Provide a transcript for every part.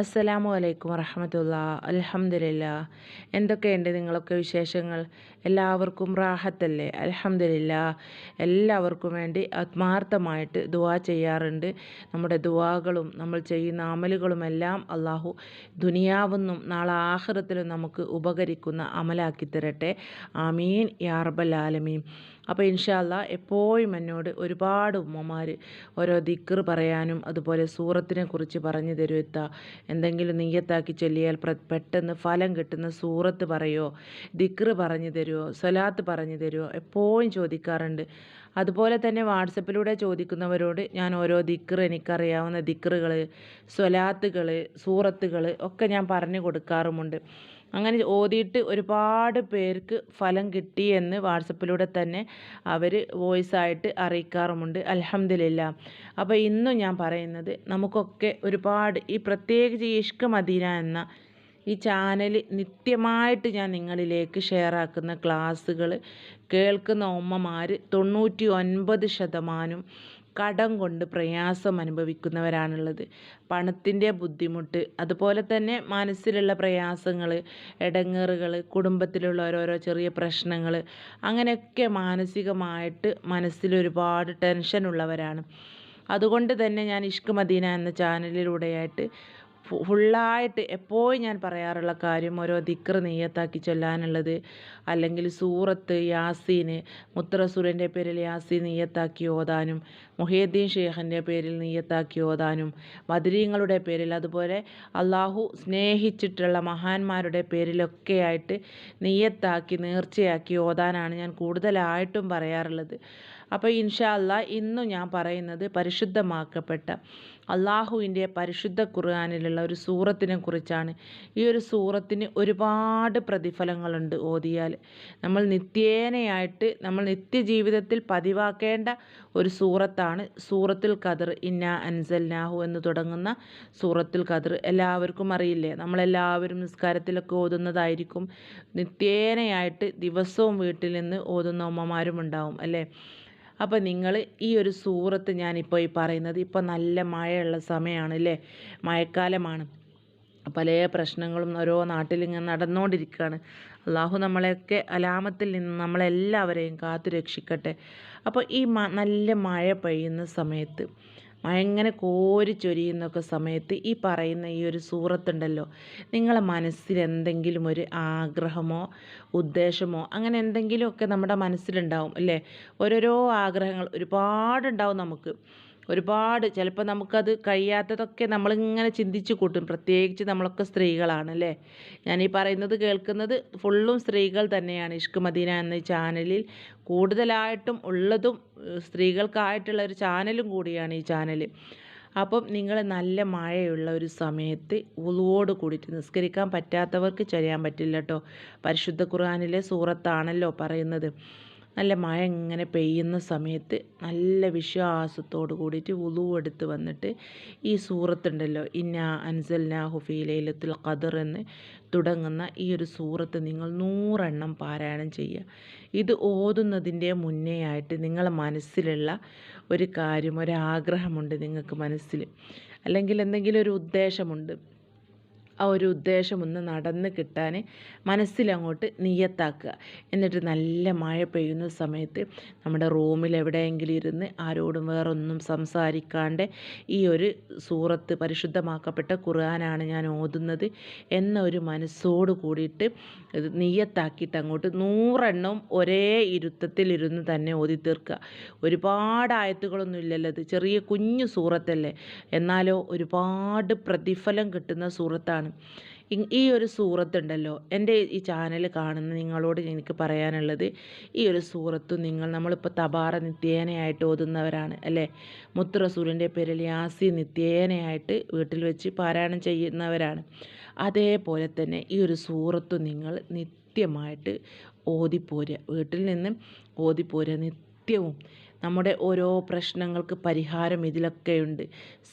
അസ്സലാമു അലൈക്കും വറഹമത്തുള്ള. അലഹമില്ല എന്തൊക്കെയുണ്ട് നിങ്ങളൊക്കെ വിശേഷങ്ങൾ? എല്ലാവർക്കും റാഹത്തല്ലേ? അലഹമില്ല എല്ലാവർക്കും വേണ്ടി ആത്മാർത്ഥമായിട്ട് ദുവാ ചെയ്യാറുണ്ട്. നമ്മുടെ ദുവാകളും നമ്മൾ ചെയ്യുന്ന അമലുകളുമെല്ലാം അള്ളാഹു ദുനിയാവെന്നും നാളെ ആഹ്റത്തിലും നമുക്ക് ഉപകരിക്കുന്ന അമലാക്കി തരട്ടെ. ആമീൻ യാർബൽ ആലമീൻ. അപ്പോൾ ഇൻഷാല്ല എപ്പോഴും എന്നോട് ഒരുപാട് ഉമ്മമാർ ഓരോ ദിക്കർ പറയാനും അതുപോലെ സൂറത്തിനെ കുറിച്ച് പറഞ്ഞു തരുമെത്ത എന്തെങ്കിലും നീയത്താക്കി ചൊല്ലിയാൽ പെട്ടെന്ന് ഫലം കിട്ടുന്ന സൂറത്ത് പറയോ ദിക്കർ പറഞ്ഞു തരുമോ സ്വലാത്ത് പറഞ്ഞു തരുമോ എപ്പോഴും ചോദിക്കാറുണ്ട്. അതുപോലെ തന്നെ വാട്സപ്പിലൂടെ ചോദിക്കുന്നവരോട് ഞാൻ ഓരോ ദിക്കർ എനിക്കറിയാവുന്ന ദിക്കറുകൾ സ്വലാത്തുകൾ സൂറത്തുകൾ ഒക്കെ ഞാൻ പറഞ്ഞു കൊടുക്കാറുമുണ്ട്. അങ്ങനെ ഓതിയിട്ട് ഒരുപാട് പേർക്ക് ഫലം കിട്ടി എന്ന് വാട്സപ്പിലൂടെ തന്നെ അവർ വോയിസായിട്ട് അറിയിക്കാറുമുണ്ട്. അലഹമില്ല അപ്പോൾ ഇന്നും ഞാൻ പറയുന്നത് നമുക്കൊക്കെ ഒരുപാട് ഈ പ്രത്യേകിച്ച് ഈ ഇഷ്ക മദീന എന്ന ഈ ചാനൽ നിത്യമായിട്ട് ഞാൻ നിങ്ങളിലേക്ക് ഷെയർ ആക്കുന്ന ക്ലാസ്സുകൾ കേൾക്കുന്ന ഉമ്മമാർ തൊണ്ണൂറ്റി ഒൻപത് ശതമാനം കടം കൊണ്ട് പ്രയാസം അനുഭവിക്കുന്നവരാണുള്ളത്. പണത്തിന്റെ ബുദ്ധിമുട്ട് അതുപോലെ തന്നെ മനസ്സിലുള്ള പ്രയാസങ്ങൾ ഇടങ്ങേറുകൾ കുടുംബത്തിലുള്ള ഓരോരോ ചെറിയ പ്രശ്നങ്ങൾ അങ്ങനെയൊക്കെ മാനസികമായിട്ട് മനസ്സിൽ ഒരുപാട് ടെൻഷനുള്ളവരാണ്. അതുകൊണ്ട് തന്നെ ഞാൻ ഇഷ്ക് മദീന എന്ന ചാനലിലൂടെയായിട്ട് ഫുള്ളായിട്ട് എപ്പോഴും ഞാൻ പറയാറുള്ള കാര്യം ഓരോ ദിക്ർ നെയ്യത്താക്കി ചൊല്ലാനുള്ളത് അല്ലെങ്കിൽ സൂറത്ത് യാസീന് മുത്തറസൂലിന്റെ പേരിൽ യാസീൻ നെയ്യത്താക്കി ഓതാനും മുഹീദ്ദീൻ ഷേഖിന്റെ പേരിൽ നെയ്യത്താക്കി ഓതാനും മദരീങ്ങളുടെ പേരിൽ അതുപോലെ അള്ളാഹു സ്നേഹിച്ചിട്ടുള്ള മഹാന്മാരുടെ പേരിലൊക്കെയായിട്ട് നെയ്യത്താക്കി നേർച്ചയാക്കി ഓതാനാണ് ഞാൻ കൂടുതലായിട്ടും പറയാറുള്ളത്. അപ്പോൾ ഇൻഷാ അല്ലാ ഇന്നും ഞാൻ പറയുന്നത് പരിശുദ്ധമാക്കപ്പെട്ട അള്ളാഹുവിന്റെ പരിശുദ്ധ ഖുർആാനിലുള്ള ഒരു സൂറത്തിനെ കുറിച്ചാണ് ഈ ഒരു സൂറത്തിന് ഒരുപാട് പ്രതിഫലങ്ങളുണ്ട് ഓതിയാൽ. നമ്മൾ നിത്യേനയായിട്ട് നമ്മൾ നിത്യജീവിതത്തിൽ പതിവാക്കേണ്ട ഒരു സൂറത്താണ് സൂറത്തുൽ ഖദർ ഇന്ന അൻസൽനാഹു എന്ന് തുടങ്ങുന്ന സൂറത്തുൽ ഖദർ. എല്ലാവർക്കും അറിയില്ലേ? നമ്മളെല്ലാവരും നിസ്കാരത്തിലൊക്കെ ഓതുന്നതായിരിക്കും. നിത്യേനയായിട്ട് ദിവസവും വീട്ടിൽ നിന്ന് ഓതുന്ന ഉമ്മമാരും ഉണ്ടാവും അല്ലേ? അപ്പോൾ നിങ്ങൾ ഈ ഒരു സൂറത്ത് ഞാനിപ്പോൾ ഈ പറയുന്നത് ഇപ്പോൾ നല്ല മഴയുള്ള സമയമാണ് അല്ലേ മഴക്കാലമാണ്. പല പ്രശ്നങ്ങളും ഓരോ നാട്ടിലിങ്ങനെ നടന്നുകൊണ്ടിരിക്കുകയാണ് അള്ളാഹു നമ്മളെയൊക്കെ അലാമത്തിൽ നിന്ന് നമ്മളെല്ലാവരെയും കാത്തു രക്ഷിക്കട്ടെ അപ്പോൾ ഈ നല്ല മഴ പെയ്യുന്ന സമയത്ത് മഴ കോരി കോരിച്ചൊരിയുന്നൊക്കെ സമയത്ത് ഈ പറയുന്ന ഈ ഒരു സൂറത്തുണ്ടല്ലോ. നിങ്ങളെ മനസ്സിൽ എന്തെങ്കിലും ഒരു ആഗ്രഹമോ ഉദ്ദേശമോ അങ്ങനെ എന്തെങ്കിലുമൊക്കെ നമ്മുടെ മനസ്സിലുണ്ടാവും അല്ലേ? ഓരോരോ ആഗ്രഹങ്ങൾ ഒരുപാടുണ്ടാവും നമുക്ക്. ഒരുപാട് ചിലപ്പോൾ നമുക്കത് കഴിയാത്തതൊക്കെ നമ്മളിങ്ങനെ ചിന്തിച്ച് കൂട്ടും. പ്രത്യേകിച്ച് നമ്മളൊക്കെ സ്ത്രീകളാണ് അല്ലേ? ഞാനീ പറയുന്നത് കേൾക്കുന്നത് ഫുള്ളും സ്ത്രീകൾ തന്നെയാണ്. ഇഷ്ക് മദീന എന്ന ചാനലിൽ കൂടുതലായിട്ടും ഉള്ളതും സ്ത്രീകൾക്കായിട്ടുള്ള ഒരു ചാനലും കൂടിയാണ് ഈ ചാനൽ അപ്പം നിങ്ങൾ നല്ല മഴയുള്ള ഒരു സമയത്ത് ഉളുവോട് കൂടിയിട്ട് നിസ്കരിക്കാൻ പറ്റാത്തവർക്ക് ചെയ്യാൻ പറ്റില്ല കേട്ടോ പരിശുദ്ധ ഖുർആാനിലെ സൂറത്താണല്ലോ പറയുന്നത്. നല്ല മഴ ഇങ്ങനെ പെയ്യുന്ന സമയത്ത് നല്ല വിശ്വാസത്തോട് കൂടിയിട്ട് ഉളു എടുത്ത് വന്നിട്ട് ഈ സൂറത്തുണ്ടല്ലോ ഇന്ന അൻസൽന ഹുഫീലത്തുൽ ഖദർ എന്ന് തുടങ്ങുന്ന ഈ ഒരു സൂറത്ത് നിങ്ങൾ നൂറെണ്ണം പാരായണം ചെയ്യുക. ഇത് ഓതുന്നതിന്റെ മുന്നേ ആയിട്ട് നിങ്ങളെ മനസ്സിലുള്ള ഒരു കാര്യം ഒരാഗ്രഹമുണ്ട് നിങ്ങൾക്ക് മനസ്സിൽ. അല്ലെങ്കിൽ എന്തെങ്കിലും ഒരു ഉദ്ദേശമുണ്ട്. ആ ഒരു ഉദ്ദേശം ഒന്ന് നടന്ന് കിട്ടാൻ മനസ്സിലങ്ങോട്ട് നിയത്താക്കുക. എന്നിട്ട് നല്ല മഴ പെയ്യുന്ന സമയത്ത് നമ്മുടെ റൂമിൽ എവിടെയെങ്കിലും ഇരുന്ന് ആരോടും വേറൊന്നും സംസാരിക്കാണ്ട് ഈ ഒരു സൂറത്ത് പരിശുദ്ധമാക്കപ്പെട്ട ഖുർആനാണ് ഞാൻ ഓതുന്നത് എന്ന ഒരു മനസ്സോട് കൂടിയിട്ട് നിയത്താക്കിയിട്ട് അങ്ങോട്ട് നൂറെണ്ണം ഒരേ ഇരുത്തത്തിലിരുന്ന് തന്നെ ഓതി തീർക്കുക. ഒരുപാട് ആയത്തുകളൊന്നും ഇല്ലല്ലോ അത് ചെറിയ കുഞ്ഞു സൂറത്തല്ലേ? എന്നാലോ ഒരുപാട് പ്രതിഫലം കിട്ടുന്ന സൂറത്താണ്. ഈ ഒരു സൂറത്തുണ്ടല്ലോ എന്റെ ഈ ചാനൽ കാണുന്ന നിങ്ങളോട് എനിക്ക് പറയാനുള്ളത് ഈ ഒരു സൂറത്ത് നിങ്ങൾ നമ്മളിപ്പോൾ തബാറ നിത്യേനയായിട്ട് ഓതുന്നവരാണ് അല്ലേ? മുത്ത് റസൂലിന്റെ പേരിൽ യാസി നിത്യേനയായിട്ട് വീട്ടിൽ വെച്ച് പാരായണം ചെയ്യുന്നവരാണ്. അതേപോലെ തന്നെ ഈ ഒരു സൂറത്ത് നിങ്ങൾ നിത്യമായിട്ട് ഓതിപ്പോരുക വീട്ടിൽ നിന്ന് ഓതിപ്പോരുക നിത്യവും നമ്മുടെ ഓരോ പ്രശ്നങ്ങൾക്ക് പരിഹാരം ഇതിലൊക്കെയുണ്ട്.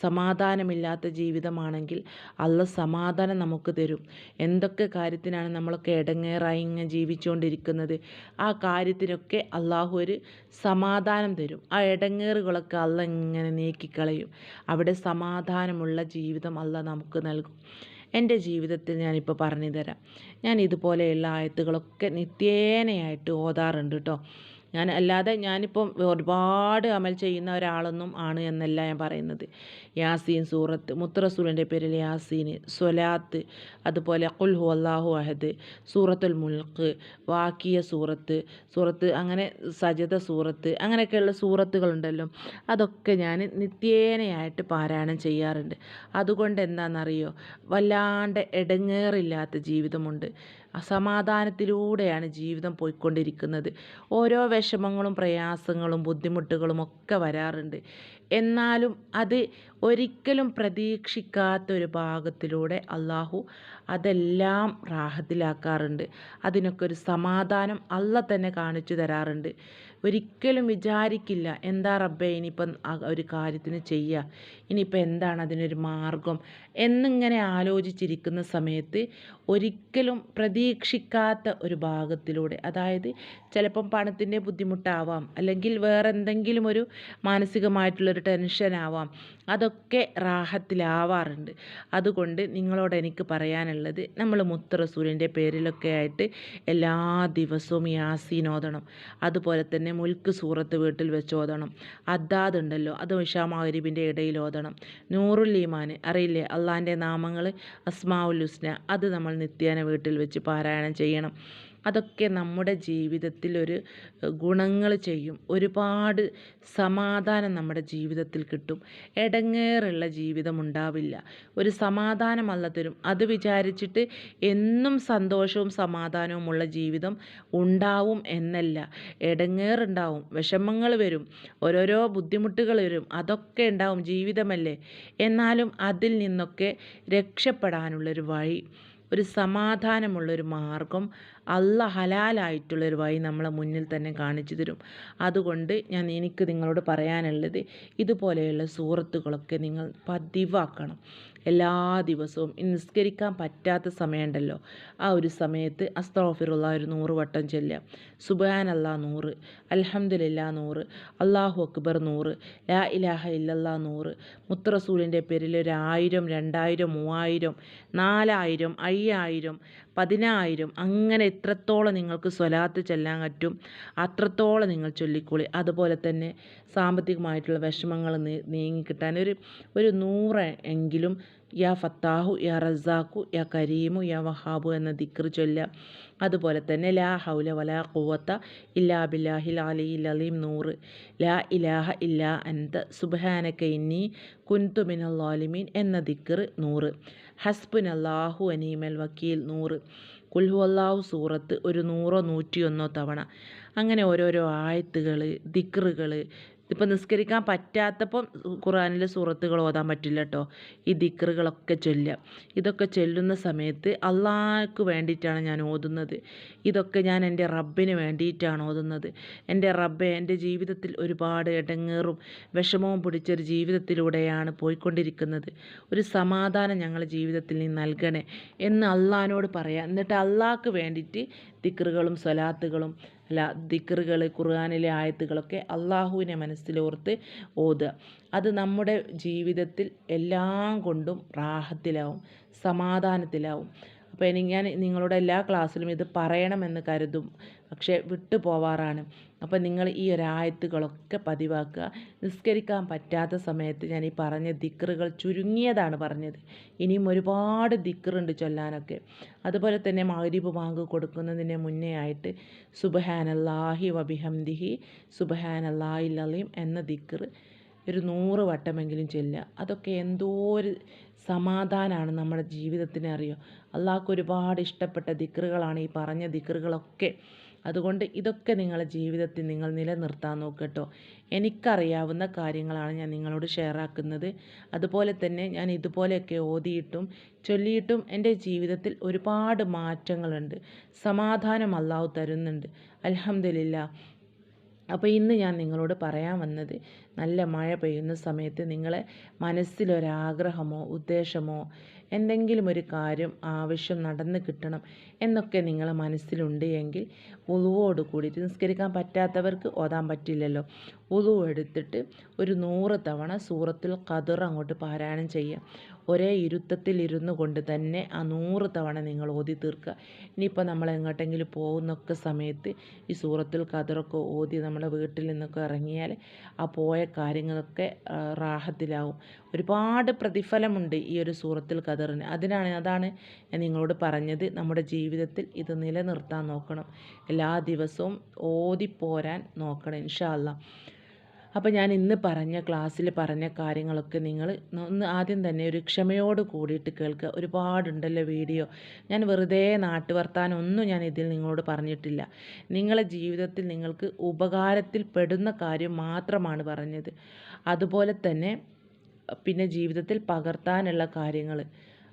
സമാധാനമില്ലാത്ത ജീവിതമാണെങ്കിൽ അല്ല സമാധാനം നമുക്ക് തരും. എന്തൊക്കെ കാര്യത്തിനാണ് നമ്മളൊക്കെ ഇടങ്ങേറായി ഇങ്ങനെ ജീവിച്ചുകൊണ്ടിരിക്കുന്നത് ആ കാര്യത്തിനൊക്കെ അള്ളാഹു ഒരു സമാധാനം തരും. ആ ഇടങ്ങേറുകളൊക്കെ അല്ല ഇങ്ങനെ നീക്കിക്കളയും. അവിടെ സമാധാനമുള്ള ജീവിതം അള്ള നമുക്ക് നൽകും. എന്റെ ജീവിതത്തിൽ ഞാനിപ്പോൾ പറഞ്ഞു തരാം ഞാൻ ഇതുപോലെയുള്ള ആയത്തുകളൊക്കെ നിത്യേനയായിട്ട് ഓതാറുണ്ട് കേട്ടോ ഞാൻ അല്ലാതെ ഞാനിപ്പം ഒരുപാട് അമൽ ചെയ്യുന്ന ഒരാളൊന്നും ആണ് എന്നല്ല ഞാൻ പറയുന്നത്. യാസീൻ സൂറത്ത് മുത്തറസൂലിന്റെ പേരിൽ യാസീൻ സ്വലാത്ത് അതുപോലെ കുൽഹു അള്ളാഹു അഹദ് സൂറത്തുൽ മുൽക്ക് വാക്കിയ സൂറത്ത് സൂറത്ത് അങ്ങനെ സജത സൂറത്ത് അങ്ങനെയൊക്കെയുള്ള സൂറത്തുകളുണ്ടല്ലോ. അതൊക്കെ ഞാൻ നിത്യേനയായിട്ട് പാരായണം ചെയ്യാറുണ്ട്. അതുകൊണ്ട് എന്താണെന്നറിയോ? വല്ലാണ്ട് ഇടങ്ങേറില്ലാത്ത ജീവിതമുണ്ട്. അസമാധാനത്തിലൂടെയാണ് ജീവിതം പോയിക്കൊണ്ടിരിക്കുന്നത്. ഓരോ വിഷമങ്ങളും പ്രയാസങ്ങളും ബുദ്ധിമുട്ടുകളും ഒക്കെ വരാറുണ്ട്. എന്നാലും അത് ഒരിക്കലും പ്രതീക്ഷിക്കാത്തൊരു ഭാഗത്തിലൂടെ അള്ളാഹു അതെല്ലാം റാഹത്തിലാക്കാറുണ്ട്. അതിനൊക്കെ ഒരു സമാധാനം അല്ല തന്നെ കാണിച്ചു തരാറുണ്ട്. ഒരിക്കലും വിചാരിക്കില്ല. എന്താ റബ്ബേ ഇനിയിപ്പം ഒരു കാര്യത്തിന് ചെയ്യുക ഇനിയിപ്പോൾ എന്താണ് അതിനൊരു മാർഗം എന്നിങ്ങനെ ആലോചിച്ചിരിക്കുന്ന സമയത്ത് ഒരിക്കലും പ്രതീക്ഷിക്കാത്ത ഒരു ഭാഗത്തിലൂടെ അതായത് ചിലപ്പം പണത്തിന്റെ ബുദ്ധിമുട്ടാവാം. അല്ലെങ്കിൽ വേറെ എന്തെങ്കിലും ഒരു മാനസികമായിട്ടുള്ളൊരു ടെൻഷനാവാം. അതൊക്കെ റാഹത്തിലാവാറുണ്ട്. അതുകൊണ്ട് നിങ്ങളോട് എനിക്ക് പറയാനുള്ളത് നമ്മൾ മുത്തറസൂലിന്റെ പേരിലൊക്കെ ആയിട്ട് എല്ലാ ദിവസവും യാസീൻ ഓതണം. അതുപോലെ തന്നെ മുൽക്ക് സൂറത്ത് വീട്ടിൽ വെച്ച് ഓതണം. അദ്ദാദ് ഉണ്ടല്ലോ അത് ഇഷാമാരിബിന്റെ ഇടയിൽ ഓതണം. നൂറുൽ അറിയില്ലേ? അള്ളാന്റെ നാമങ്ങൾ അസ്മാഉൽ ഹുസ്ന അത് നമ്മൾ നിത്യേന വീട്ടിൽ വെച്ച് പാരായണം ചെയ്യണം. അതൊക്കെ നമ്മുടെ ജീവിതത്തിൽ ഒരു ഗുണങ്ങൾ ചെയ്യും. ഒരുപാട് സമാധാനം നമ്മുടെ ജീവിതത്തിൽ കിട്ടും. ഇടങ്ങേറുള്ള ജീവിതം ഉണ്ടാവില്ല. ഒരു സമാധാനമല്ല തരും. അത് വിചാരിച്ചിട്ട് എന്നും സന്തോഷവും സമാധാനവുമുള്ള ജീവിതം ഉണ്ടാവും എന്നല്ല. ഇടങ്ങേറുണ്ടാവും വിഷമങ്ങൾ വരും. ഓരോരോ ബുദ്ധിമുട്ടുകൾ വരും. അതൊക്കെ ഉണ്ടാവും ജീവിതമല്ലേ? എന്നാലും അതിൽ നിന്നൊക്കെ രക്ഷപ്പെടാനുള്ളൊരു വഴി ഒരു സമാധാനമുള്ളൊരു മാർഗം അല്ല ഹലാലായിട്ടുള്ളൊരു വഴി നമ്മളെ മുന്നിൽ തന്നെ കാണിച്ചു തരും. അതുകൊണ്ട് ഞാൻ എനിക്ക് നിങ്ങളോട് പറയാനുള്ളത് ഇതുപോലെയുള്ള സൂറത്തുകളൊക്കെ നിങ്ങൾ പതിവാക്കണം. എല്ലാ ദിവസവും നിസ്കരിക്കാൻ പറ്റാത്ത സമയമുണ്ടല്ലോ. ആ ഒരു സമയത്ത് അസ്തോഫിറുള്ള ഒരു നൂറ് വട്ടം ചെല്ലുക. സുബാൻ അല്ലാ നൂറ് അലഹമ്മദില്ല നൂറ് അള്ളാഹു അക്ബർ നൂറ് ലാ ഇലാഹ ഇല്ലല്ലാ നൂറ് മുത്തറസൂലിന്റെ പേരിൽ ഒരു ആയിരം രണ്ടായിരം മൂവായിരം നാലായിരം അയ്യായിരം പതിനായിരം. അങ്ങനെ എത്രത്തോളം നിങ്ങൾക്ക് സ്വലാത്ത് ചെല്ലാൻ പറ്റും അത്രത്തോളം നിങ്ങൾ ചൊല്ലിക്കോളി. അതുപോലെ തന്നെ സാമ്പത്തികമായിട്ടുള്ള വിഷമങ്ങൾ നീങ്ങിക്കിട്ടാൻ ഒരു ഒരു നൂറ് എങ്കിലും യാ ഫത്താഹു യാ റസാഖു യാ കരീമു യാ വഹാബു എന്ന ദിക്ർ ചൊല്ലുക. അതുപോലെ തന്നെ ലാ ഹൗല വലാ ഖുവത്ത ഇല്ലാ ബില്ലാഹിൽ അലിയിൽ അലീം നൂറ്. ലാ ഇലാഹ ഇല്ലാ അൻത. സുബഹാനക ഇന്നി കുൻതു മിനൽ എന്ന ദിക്ർ നൂറ്. ഹസ്ബുൻ അള്ളാഹു അനീമൽ വക്കീൽ നൂറ്. കുൽഹു അള്ളാഹു സൂറത്ത് ഒരു നൂറോ നൂറ്റിയൊന്നോ തവണ. അങ്ങനെ ഓരോരോ ആയത്തുകൾ ദിക്റുകൾ ഇപ്പം നിസ്കരിക്കാൻ പറ്റാത്തപ്പം ഖുറാനിലെ സൂറത്തുകൾ ഓതാൻ പറ്റില്ല കേട്ടോ ഈ ദിക്റുകളൊക്കെ ചൊല്ലുക. ഇതൊക്കെ ചൊല്ലുന്ന സമയത്ത് അള്ളാഹ്ക്ക് വേണ്ടിയിട്ടാണ് ഞാൻ ഓതുന്നത്. ഇതൊക്കെ ഞാൻ എന്റെ റബ്ബിന് വേണ്ടിയിട്ടാണ് ഓതുന്നത്. എന്റെ റബ്ബെ എന്റെ ജീവിതത്തിൽ ഒരുപാട് ഇടങ്ങേറും വിഷമവും പിടിച്ചൊരു ജീവിതത്തിലൂടെയാണ് പോയിക്കൊണ്ടിരിക്കുന്നത്. ഒരു സമാധാനം ഞങ്ങളുടെ ജീവിതത്തിൽ നീ നൽകണേ എന്ന് അള്ളഹാനോട് പറയാം. എന്നിട്ട് അള്ളാഹ്ക്ക് വേണ്ടിയിട്ട് ദിക്റുകളും സ്വലാത്തുകളും അല്ല ദിക്റുകൾ ഖുർആാനിലെ ആയത്തുകളൊക്കെ അള്ളാഹുവിനെ മനസ്സിലോർത്ത് ഓതുക. അത് നമ്മുടെ ജീവിതത്തിൽ എല്ലാം കൊണ്ടും റാഹത്തിലാവും സമാധാനത്തിലാവും. അപ്പോൾ എനിക്ക് ഞാൻ നിങ്ങളുടെ എല്ലാ ക്ലാസ്സിലും ഇത് പറയണമെന്ന് കരുതും. പക്ഷേ വിട്ടു പോവാറാണ് അപ്പോൾ നിങ്ങൾ ഈ ഒരായത്തുകളൊക്കെ പതിവാക്കുക. നിസ്കരിക്കാൻ പറ്റാത്ത സമയത്ത് ഞാൻ ഈ പറഞ്ഞ ദിക്റുകൾ ചുരുങ്ങിയതാണ് പറഞ്ഞത്. ഇനിയും ഒരുപാട് ദിക്റുണ്ട് ചൊല്ലാനൊക്കെ. അതുപോലെ തന്നെ മഗ്രിബ് ബാങ്ക് കൊടുക്കുന്നതിന് മുന്നേ ആയിട്ട് സുബഹാനല്ലാഹി വബിഹംദിഹി സുബഹാനല്ലാഹി ലലീം എന്ന ദിക്ർ ഒരു നൂറ് വട്ടമെങ്കിലും ചെല്ലുക. അതൊക്കെ എന്തോ ഒരു സമാധാനമാണ് നമ്മുടെ ജീവിതത്തിനെ അറിയോ അള്ളാഹ്ക്ക് ഒരുപാട് ഇഷ്ടപ്പെട്ട ദിക്റുകളാണ് ഈ പറഞ്ഞ ദിക്റുകളൊക്കെ. അതുകൊണ്ട് ഇതൊക്കെ നിങ്ങളുടെ ജീവിതത്തിൽ നിങ്ങൾ നിലനിർത്താൻ നോക്കട്ടോ. എനിക്കറിയാവുന്ന കാര്യങ്ങളാണ് ഞാൻ നിങ്ങളോട് ഷെയർ ആക്കുന്നത്. അതുപോലെ തന്നെ ഞാൻ ഇതുപോലെയൊക്കെ ഓതിയിട്ടും ചൊല്ലിയിട്ടും എന്റെ ജീവിതത്തിൽ ഒരുപാട് മാറ്റങ്ങളുണ്ട്. സമാധാനം അള്ളാഹു തരുന്നുണ്ട്. അലഹമില്ല അപ്പോൾ ഇന്ന് ഞാൻ നിങ്ങളോട് പറയാൻ വന്നത് നല്ല മഴ പെയ്യുന്ന സമയത്ത് നിങ്ങളെ മനസ്സിലൊരാഗ്രഹമോ ഉദ്ദേശമോ എന്തെങ്കിലും ഒരു കാര്യം ആവശ്യം നടന്ന് കിട്ടണം എന്നൊക്കെ നിങ്ങളെ മനസ്സിലുണ്ട് എങ്കിൽ ഉളുവോട് കൂടിയിട്ട് നിസ്കരിക്കാൻ പറ്റാത്തവർക്ക് ഓതാൻ പറ്റില്ലല്ലോ. ഉളുവ് എടുത്തിട്ട് ഒരു നൂറ് തവണ സൂറത്തുൽ ഖദർ അങ്ങോട്ട് പാരായണം ചെയ്യുക. ഒരേ ഇരുത്തത്തിലിരുന്നു കൊണ്ട് തന്നെ ആ നൂറ് തവണ നിങ്ങൾ ഓതി തീർക്കുക ഇനിയിപ്പോൾ നമ്മൾ എങ്ങോട്ടെങ്കിലും പോകുന്നൊക്കെ സമയത്ത് ഈ സൂറത്തുൽ ഖദറൊക്കെ ഓതി നമ്മുടെ വീട്ടിൽ നിന്നൊക്കെ ഇറങ്ങിയാൽ ആ പോയ കാര്യങ്ങളൊക്കെ റാഹത്തിലാവും. ഒരുപാട് പ്രതിഫലമുണ്ട് ഈ ഒരു സൂറത്തുൽ ഖദറിന്. അതിനാണ് അതാണ് ഞാൻ നിങ്ങളോട് പറഞ്ഞത്. നമ്മുടെ ജീവിതത്തിൽ ഇത് നിലനിർത്താൻ നോക്കണം. എല്ലാ ദിവസവും ഓതിപ്പോരാൻ നോക്കണം ഇൻഷാ അല്ലാ അപ്പോൾ ഞാൻ ഇന്ന് പറഞ്ഞ ക്ലാസ്സിൽ പറഞ്ഞ കാര്യങ്ങളൊക്കെ നിങ്ങൾ ഒന്ന് ആദ്യം തന്നെ ഒരു ക്ഷമയോട് കൂടിയിട്ട് കേൾക്കുക. ഒരുപാടുണ്ടല്ലോ വീഡിയോ. ഞാൻ വെറുതെ നാട്ടുവർത്താനം ഒന്നും ഞാൻ ഇതിൽ നിങ്ങളോട് പറഞ്ഞിട്ടില്ല. നിങ്ങളെ ജീവിതത്തിൽ നിങ്ങൾക്ക് ഉപകാരത്തിൽ പെടുന്ന കാര്യം മാത്രമാണ് പറഞ്ഞത്. അതുപോലെ തന്നെ പിന്നെ ജീവിതത്തിൽ പകർത്താനുള്ള കാര്യങ്ങൾ.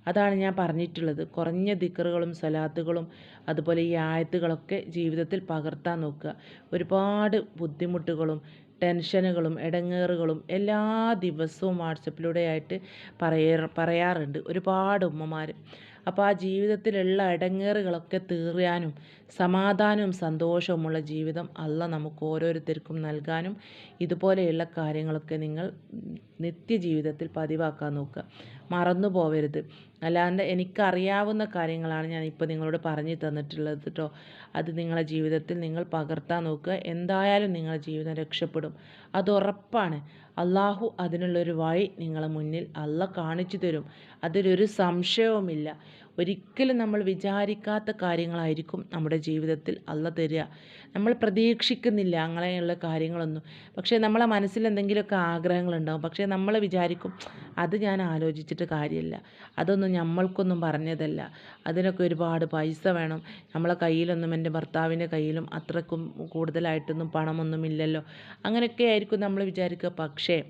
അതാണ് ഞാൻ പറഞ്ഞിട്ടുള്ളത്. കുറഞ്ഞ ദിക്കറുകളും സലാത്തുകളും അതുപോലെ ഈ ആയത്തുകളൊക്കെ ജീവിതത്തിൽ പകർത്താൻ നോക്കുക. ഒരുപാട് ബുദ്ധിമുട്ടുകളും ടെൻഷനുകളും ഇടങ്ങേറുകളും എല്ലാ ദിവസവും വാട്സപ്പിലൂടെ ആയിട്ട് പറയാ പറയാറുണ്ട്. ഒരുപാട് ഉമ്മമാർ അപ്പോൾ ആ ജീവിതത്തിലുള്ള ഇടങ്ങേറുകളൊക്കെ തീർക്കാനും സമാധാനവും സന്തോഷവുമുള്ള ജീവിതം അല്ല നമുക്ക് ഓരോരുത്തർക്കും നൽകാനും ഇതുപോലെയുള്ള കാര്യങ്ങളൊക്കെ നിങ്ങൾ നിത്യജീവിതത്തിൽ പതിവാക്കാൻ നോക്കുക. മറന്നു പോവരുത്. അല്ലാണ്ട് എനിക്കറിയാവുന്ന കാര്യങ്ങളാണ് ഞാൻ ഇപ്പോൾ നിങ്ങളോട് പറഞ്ഞു തന്നിട്ടുള്ളത് കേട്ടോ അത് നിങ്ങളുടെ ജീവിതത്തിൽ നിങ്ങൾ പകർത്താൻ നോക്കുക. എന്തായാലും നിങ്ങളുടെ ജീവിതം രക്ഷപ്പെടും. അത് ഉറപ്പാണ്. അള്ളാഹു അതിനുള്ളൊരു വഴി നിങ്ങളെ മുന്നിൽ അല്ല കാണിച്ചു തരും. അതിലൊരു സംശയവുമില്ല. ഒരിക്കലും നമ്മൾ വിചാരിക്കാത്ത കാര്യങ്ങളായിരിക്കും നമ്മുടെ ജീവിതത്തിൽ അല്ല തരിക. നമ്മൾ പ്രതീക്ഷിക്കുന്നില്ല അങ്ങനെയുള്ള കാര്യങ്ങളൊന്നും. പക്ഷേ നമ്മളെ മനസ്സിൽ എന്തെങ്കിലുമൊക്കെ ആഗ്രഹങ്ങളുണ്ടാവും. പക്ഷേ നമ്മൾ വിചാരിക്കും അത് ഞാൻ ആലോചിച്ചിട്ട് കാര്യമില്ല. അതൊന്നും നമ്മൾക്കൊന്നും പറഞ്ഞതല്ല. അതിനൊക്കെ ഒരുപാട് പൈസ വേണം. നമ്മളെ കയ്യിലൊന്നും എന്റെ ഭർത്താവിന്റെ കയ്യിലും അത്രക്കും കൂടുതലായിട്ടൊന്നും പണമൊന്നുമില്ലല്ലോ. അങ്ങനെയൊക്കെ ആയിരിക്കും നമ്മൾ വിചാരിക്കുക. പക്ഷേ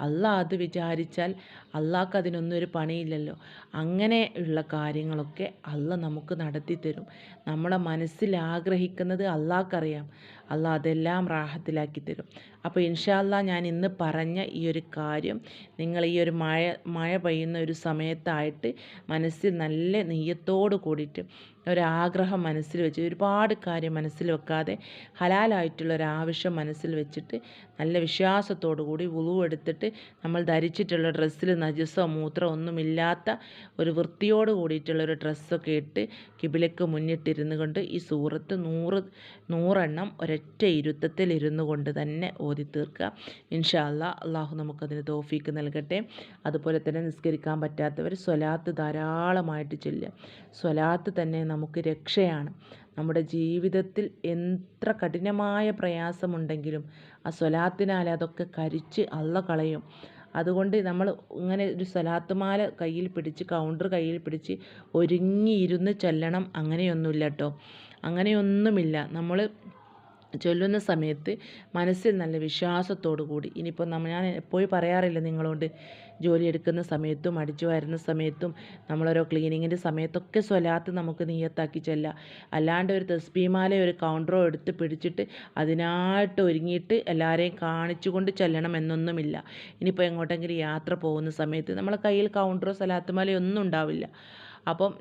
അള്ളാ അത് വിചാരിച്ചാൽ അള്ളാഹ്ക്ക് അതിനൊന്നും ഒരു പണിയില്ലല്ലോ. അങ്ങനെ ഉള്ള കാര്യങ്ങളൊക്കെ അള്ള നമുക്ക് നടത്തി തരും നമ്മുടെ മനസ്സിൽ ആഗ്രഹിക്കുന്നത് അള്ളാഹ്ക്കറിയാം അല്ല അതെല്ലാം റാഹത്തിലാക്കി തരും. അപ്പോൾ ഇൻഷാല്ല ഞാൻ ഇന്ന് പറഞ്ഞ ഈ ഒരു കാര്യം നിങ്ങൾ ഈ ഒരു മഴ മഴ പെയ്യുന്ന ഒരു സമയത്തായിട്ട് മനസ്സിൽ നല്ല നെയ്യത്തോട് കൂടിയിട്ട് ഒരാഗ്രഹം മനസ്സിൽ വെച്ച് ഒരുപാട് കാര്യം മനസ്സിൽ വെക്കാതെ ഹലാലായിട്ടുള്ള ഒരു ആവശ്യം മനസ്സിൽ വെച്ചിട്ട് നല്ല വിശ്വാസത്തോടു കൂടി ഉളുവെടുത്തിട്ട് നമ്മൾ ധരിച്ചിട്ടുള്ള ഡ്രസ്സിൽ നജസോ മൂത്രമോ ഒന്നുമില്ലാത്ത ഒരു വൃത്തിയോട് കൂടിയിട്ടുള്ള ഒരു ഡ്രസ്സൊക്കെ ഇട്ട് കിബിലക്ക് മുന്നിട്ടിരുന്നു കൊണ്ട് ഈ സൂറത്ത് നൂറ് നൂറെണ്ണം ഒരൊറ്റ ഇരുത്തത്തിൽ ഇരുന്നു കൊണ്ട് തന്നെ ഓതി തീർക്കുക ഇൻഷാല്ല അള്ളാഹു നമുക്കതിന് തോഫീക്ക് നൽകട്ടെ. അതുപോലെ തന്നെ നിസ്കരിക്കാൻ പറ്റാത്തവർ സ്വലാത്ത് ധാരാളമായിട്ട് ചെല്ലുക. സ്വലാത്ത് തന്നെ നമുക്ക് രക്ഷയാണ്. നമ്മുടെ ജീവിതത്തിൽ എത്ര കഠിനമായ പ്രയാസമുണ്ടെങ്കിലും ആ സ്വലാത്തിനാൽ അതൊക്കെ കരിച്ച് അള്ള കളയും. അതുകൊണ്ട് നമ്മൾ ഇങ്ങനെ ഒരു സ്വലാത്തുമാല കയ്യിൽ പിടിച്ച് കൗണ്ടർ കയ്യിൽ പിടിച്ച് ഒരുങ്ങിയിരുന്ന് ചെല്ലണം അങ്ങനെയൊന്നുമില്ല കേട്ടോ. അങ്ങനെയൊന്നുമില്ല. നമ്മൾ ചൊല്ലുന്ന സമയത്ത് മനസ്സിൽ നല്ല വിശ്വാസത്തോടു കൂടി ഇനിയിപ്പോൾ നമ്മൾ ഞാൻ എപ്പോഴും പറയാറില്ല നിങ്ങളോട് ജോലി എടുക്കുന്ന സമയത്തും അടിച്ചു വരുന്ന സമയത്തും നമ്മളോരോ ക്ലീനിങ്ങിന്റെ സമയത്തൊക്കെ സ്വലാത്ത് നമുക്ക് നീയത്താക്കി ചെല്ലാം. അല്ലാണ്ട് ഒരു തസ്ബീമാല ഒരു കൗണ്ടറോ എടുത്ത് പിടിച്ചിട്ട് അതിനായിട്ട് ഒരുങ്ങിയിട്ട് എല്ലാവരെയും കാണിച്ചുകൊണ്ട് ചെല്ലണം എന്നൊന്നുമില്ല. ഇനിയിപ്പോൾ എങ്ങോട്ടെങ്കിലും യാത്ര പോകുന്ന സമയത്ത് നമ്മളെ കയ്യിൽ കൗണ്ടറോ സ്വലാത്തുമാലയോ ഒന്നും ഉണ്ടാവില്ല. അപ്പം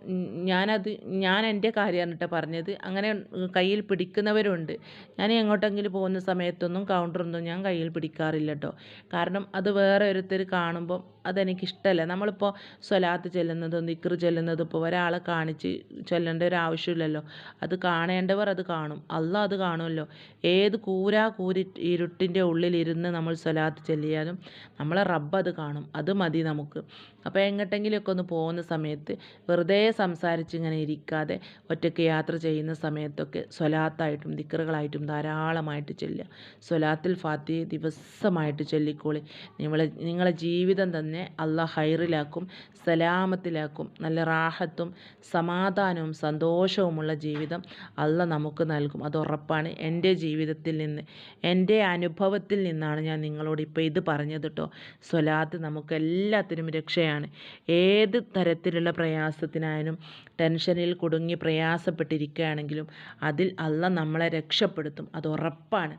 ഞാനത് ഞാൻ എന്റെ കാര്യമാണ് കേട്ടോ പറഞ്ഞത്. അങ്ങനെ കയ്യിൽ പിടിക്കുന്നവരുണ്ട്. ഞാൻ എങ്ങോട്ടെങ്കിലും പോകുന്ന സമയത്തൊന്നും കൗണ്ടറൊന്നും ഞാൻ കയ്യിൽ പിടിക്കാറില്ല കേട്ടോ കാരണം അത് വേറെ ഒരുത്തർ കാണുമ്പം അതെനിക്കിഷ്ടമല്ല നമ്മളിപ്പോൾ സ്വലാത്ത് ചെല്ലുന്നതും നിക്കർ ചെല്ലുന്നതും ഇപ്പോൾ ഒരാളെ കാണിച്ച് ചൊല്ലേണ്ട ഒരു ആവശ്യമില്ലല്ലോ. അത് കാണേണ്ടവർ അത് കാണും. അല്ല അത് കാണുമല്ലോ. ഏത് കൂരാ കൂരി ഇരുട്ടിന്റെ ഉള്ളിലിരുന്ന് നമ്മൾ സ്വലാത്ത് ചെല്ലിയാലും നമ്മളെ റബ്ബ് അത് കാണും. അത് മതി നമുക്ക്. അപ്പോൾ എങ്ങോട്ടെങ്കിലുമൊക്കെ ഒന്ന് പോകുന്ന സമയത്ത് വെറുതെ സംസാരിച്ച് ഇങ്ങനെ ഇരിക്കാതെ ഒറ്റയ്ക്ക് യാത്ര ചെയ്യുന്ന സമയത്തൊക്കെ സ്വലാത്തായിട്ടും ദിക്കറുകളായിട്ടും ധാരാളമായിട്ട് ചൊല്ലുക. സ്വലാത്തിൽ ഫാത്തി ദിവസമായിട്ട് ചൊല്ലിക്കോളി. നിങ്ങളെ നിങ്ങളെ ജീവിതം തന്നെ അള്ളാഹ് ഹൈറിലാക്കും സലാമത്തിലാക്കും നല്ല റാഹത്തും സമാധാനവും സന്തോഷവുമുള്ള ജീവിതം അല്ല നമുക്ക് നൽകും. അത് ഉറപ്പാണ്. എന്റെ ജീവിതത്തിൽ നിന്ന് എന്റെ അനുഭവത്തിൽ നിന്നാണ് ഞാൻ നിങ്ങളോട് ഇപ്പോൾ ഇത് പറഞ്ഞത് കേട്ടോ സ്വലാത്ത് നമുക്ക് എല്ലാത്തിനും രക്ഷയാണ്. ഏത് തരത്തിലുള്ള പ്രയാസത്തിനായാലും ടെൻഷനിൽ കുടുങ്ങി പ്രയാസപ്പെട്ടിരിക്കുകയാണെങ്കിലും അതിൽ അല്ല നമ്മളെ രക്ഷപ്പെടുത്തും. അത് ഉറപ്പാണ്.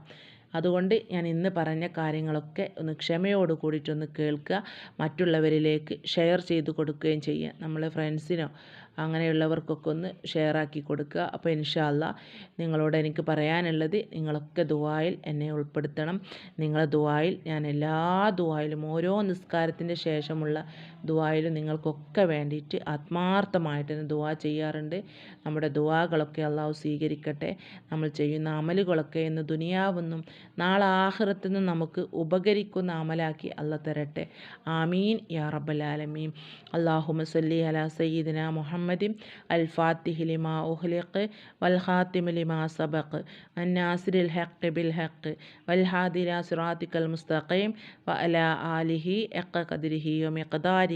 അതുകൊണ്ട് ഞാൻ ഇന്ന് പറഞ്ഞ കാര്യങ്ങളൊക്കെ ഒന്ന് ക്ഷമയോട് കൂടിയിട്ടൊന്ന് കേൾക്കുക മറ്റുള്ളവരിലേക്ക് ഷെയർ ചെയ്ത് കൊടുക്കുകയും ചെയ്യുക. നമ്മളെ ഫ്രണ്ട്സിനോ അങ്ങനെയുള്ളവർക്കൊക്കെ ഒന്ന് ഷെയർ ആക്കി കൊടുക്കുക. അപ്പോൾ ഇൻഷാല്ല നിങ്ങളോട് എനിക്ക് പറയാനുള്ളത് നിങ്ങളൊക്കെ ദുവായിൽ എന്നെ ഉൾപ്പെടുത്തണം. നിങ്ങളെ ദുവായിൽ ഞാൻ എല്ലാ ദുവായിലും ഓരോ നിസ്കാരത്തിന്റെ ശേഷമുള്ള ദുവായിലും നിങ്ങൾക്കൊക്കെ വേണ്ടിയിട്ട് ആത്മാർത്ഥമായിട്ട് തന്നെ ചെയ്യാറുണ്ട്. നമ്മുടെ ദുവാകളൊക്കെ അള്ളാഹു സ്വീകരിക്കട്ടെ. നമ്മൾ ചെയ്യുന്ന അമലുകളൊക്കെ ഇന്ന് ദുനിയാവെന്നും നാളെ ആഹ്റത്തുനിന്നും നമുക്ക് ഉപകരിക്കുന്ന അമലാക്കി അല്ല തരട്ടെ. ആമീൻ. യാ റബ്ബലാലമീൻ അള്ളാഹു മസല്ലി അല സയ്യിദിന മുഹമ്മദിം അൽ ഫാത്തിഹി ലിമാ ഉഹ്ലിഖ് വൽ ഖാത്തിമ ലിമാ സബഖ് അന്നാസിരിൽ ഹഖ് ബിൽ ഹഖ് വൽ ഹാദില സിറാത്തിക്കൽ മുസ്തഖീം വ അല ആലിഹി എക്ക ഖദ്രിഹി വമിഖ്ദാരി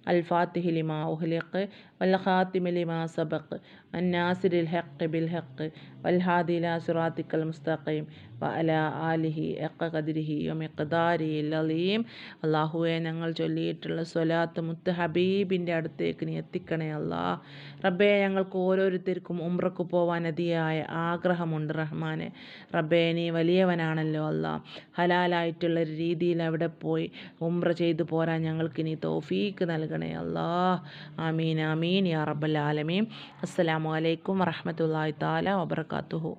الفاتح لما أهلق والخاتم لما سبق الناصر الحق بالحق والهادي إلى صراطك المستقيم വഅല ആലിഹി എക്ക കതിരിഹി ഒമിക്കദാരി ലലീം അള്ളാഹുവെ ഞങ്ങൾ ചൊല്ലിയിട്ടുള്ള സ്വലാത്ത് മുത്ത് ഹബീബിൻ്റെ അടുത്തേക്ക് നീ എത്തിക്കണേ അല്ലാ റബ്ബെ ഞങ്ങൾക്ക് ഓരോരുത്തർക്കും ഉമ്രക്ക് പോവാൻ അതിയായ ആഗ്രഹമുണ്ട് റഹ്മാനെ റബ്ബെ നീ വലിയവനാണല്ലോ അല്ല ഹലാലായിട്ടുള്ള ഒരു രീതിയിൽ അവിടെ പോയി ഉമ്ര ചെയ്തു പോരാൻ ഞങ്ങൾക്ക് നീ തോഫീക്ക് നൽകണേ അല്ലാ ആമീൻ ആമീൻ. യാ റബ്ബൽ ആലമീൻ. അസ്സലാമലൈക്കും വറഹമത്തല്ലാ താല വബർക്കാത്തുഹു